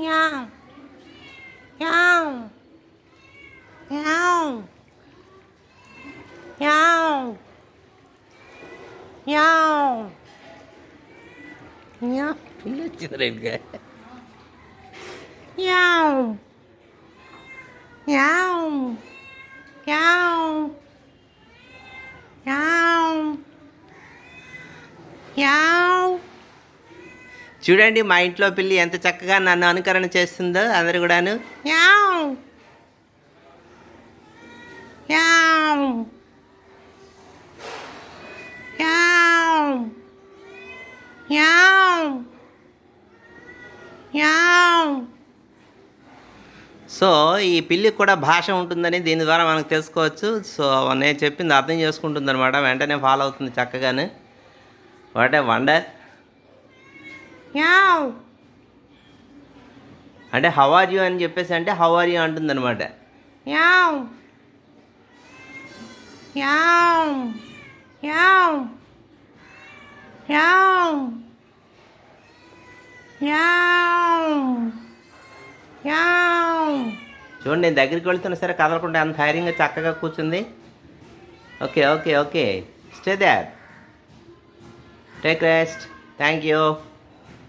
Nhau Nhau Nhau Nhau Nhau Nhau Bila cerita ke? Nhau Nhau Nhau Nhau Nhau చూడండి మా ఇంట్లో పిల్లి ఎంత చక్కగా నన్ను అనుకరణ చేస్తుందో అందరు కూడాను. సో ఈ పిల్లికి కూడా భాష ఉంటుందని దీని ద్వారా మనకు తెలుసుకోవచ్చు. సో నేను చెప్పింది అర్థం చేసుకుంటుంది అనమాట వెంటనే ఫాలో అవుతుంది చక్కగాను. What a wonder. Meow. అంటే హౌ ఆర్ యూ అని చెప్పేసి అంటే హౌ ఆర్ యూ అంటుంది అనమాట Meow. Meow. Meow. Meow. Meow. Meow. చూడండి నేను దగ్గరికి వెళ్తున్నా సరే కదలకుండా అంత ధైర్యంగా చక్కగా కూర్చుంది okay okay okay stay that take rest thank you